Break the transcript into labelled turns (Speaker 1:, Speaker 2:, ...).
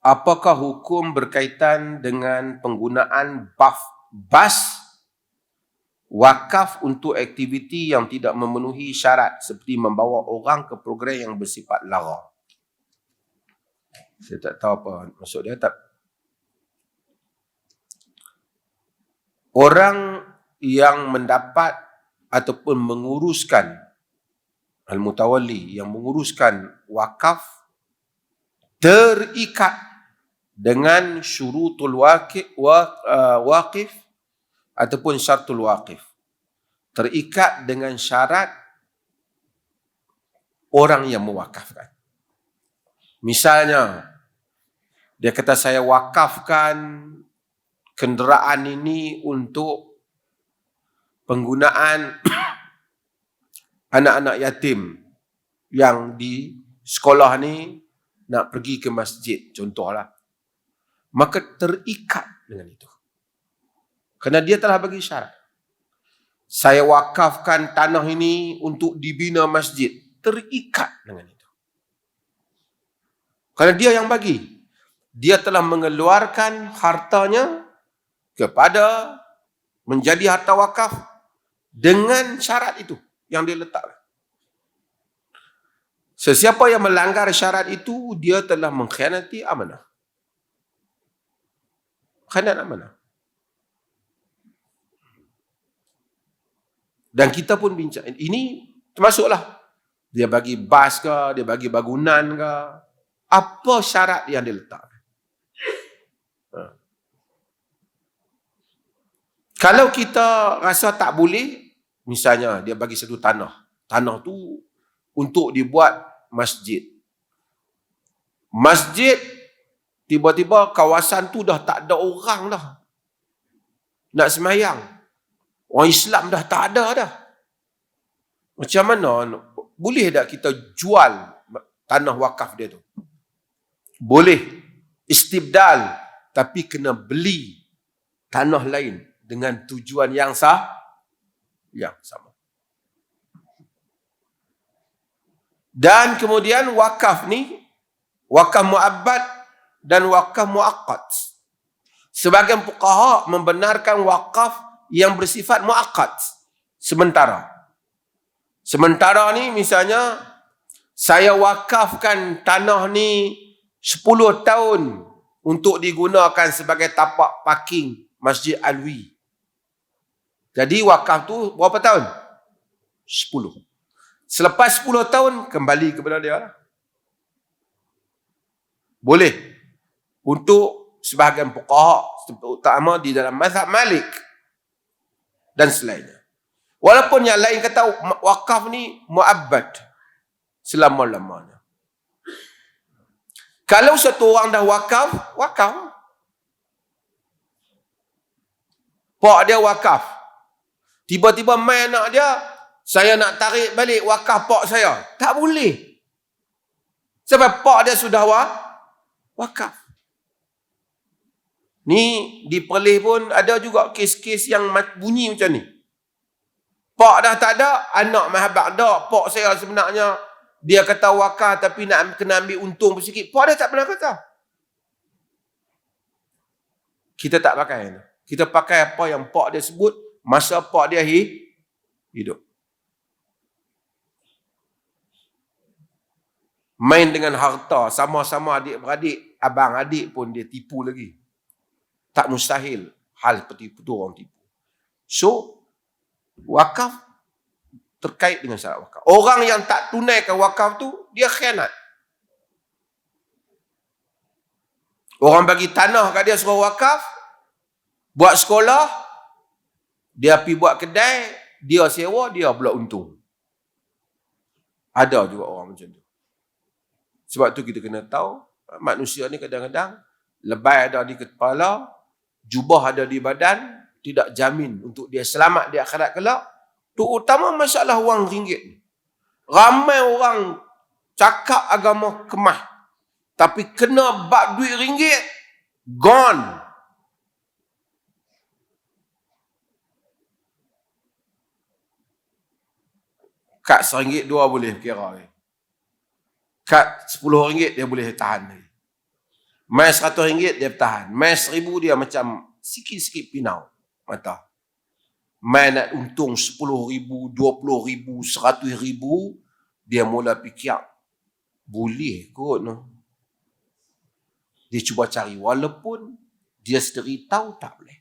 Speaker 1: apakah hukum berkaitan dengan penggunaan baf, bas wakaf untuk aktiviti yang tidak memenuhi syarat seperti membawa orang ke program yang bersifat lara. Saya tak tahu apa maksud dia tak. Orang yang mendapat ataupun menguruskan al-mutawalli yang menguruskan wakaf terikat dengan syurutul waqif, uh, waqif ataupun syartul waqif. Terikat dengan syarat orang yang mewakafkan. Misalnya dia kata saya wakafkan kenderaan ini untuk penggunaan anak-anak yatim yang di sekolah ni nak pergi ke masjid. Contohlah maka terikat dengan itu. Kerana dia telah bagi syarat saya wakafkan tanah ini untuk dibina masjid. Terikat dengan itu. Kerana dia yang bagi. Dia telah mengeluarkan hartanya kepada menjadi harta wakaf dengan syarat itu yang dia letakkan. Sesiapa yang melanggar syarat itu, dia telah mengkhianati amanah. Khianat amanah. Dan kita pun bincang, ini termasuklah. Dia bagi bas ke, dia bagi bangunan ke. Apa syarat yang dia letak? Ha. Kalau kita rasa tak boleh, misalnya dia bagi satu tanah. Tanah tu untuk dibuat masjid. Masjid, tiba-tiba kawasan tu dah tak ada orang dah. Nak semayang. Orang Islam dah tak ada dah. Macam mana? Boleh tak kita jual tanah wakaf dia tu? Boleh. Istibdal tapi kena beli tanah lain dengan tujuan yang sah yang sama. Dan kemudian wakaf ni wakaf muabbad dan wakaf muaqqat. Sebagian fuqaha membenarkan wakaf yang bersifat muaqqat sementara. Sementara ni misalnya saya wakafkan tanah ni 10 tahun untuk digunakan sebagai tapak parking Masjid Alwi. Jadi wakaf tu berapa tahun? 10. Selepas 10 tahun kembali kepada dia. Boleh. Untuk sebahagian fuqaha terutama di dalam mazhab Malik dan selainnya. Walaupun yang lain kata wakaf ni muabbad selama-lamanya. Kalau satu orang dah wakaf, wakaf. Pak dia wakaf. Tiba-tiba main anak dia, saya nak tarik balik wakaf pak saya. Tak boleh. Sebab pak dia sudah wa, wakaf. Ni di Perlis pun ada juga kes-kes yang bunyi macam ni. Pak dah tak ada, anak mahabak dah. Pak saya sebenarnya dia kata wakaf tapi nak kena ambil untung sikit. Pak dia tak pernah kata. Kita tak pakai. Kita pakai apa yang pak dia sebut masa pak dia hidup. Main dengan harta, sama-sama adik-beradik, abang adik pun dia tipu lagi. Tak mustahil hal seperti itu orang tipu. So, wakaf terkait dengan syarat wakaf. Orang yang tak tunaikan wakaf tu, dia khianat. Orang bagi tanah kat dia suruh wakaf, buat sekolah, dia pergi buat kedai, dia sewa, dia pula untung. Ada juga orang macam tu. Sebab tu kita kena tahu, manusia ni kadang-kadang, lebay ada di kepala, jubah ada di badan, tidak jamin untuk dia selamat di akhirat kelak, Terutama masalah wang ringgit ni. Ramai orang cakap agama kemah. Tapi kena bak duit ringgit, gone. Kat seringgit dua boleh kira. Kat sepuluh ringgit dia boleh tahan. Mai seratus ringgit dia bertahan. Mai seribu dia macam sikit-sikit pinau mata. Mai nak untung sepuluh ribu, dua puluh ribu, seratus ribu, dia mula fikir, boleh kot no. Dia cuba cari walaupun dia sendiri tahu tak boleh.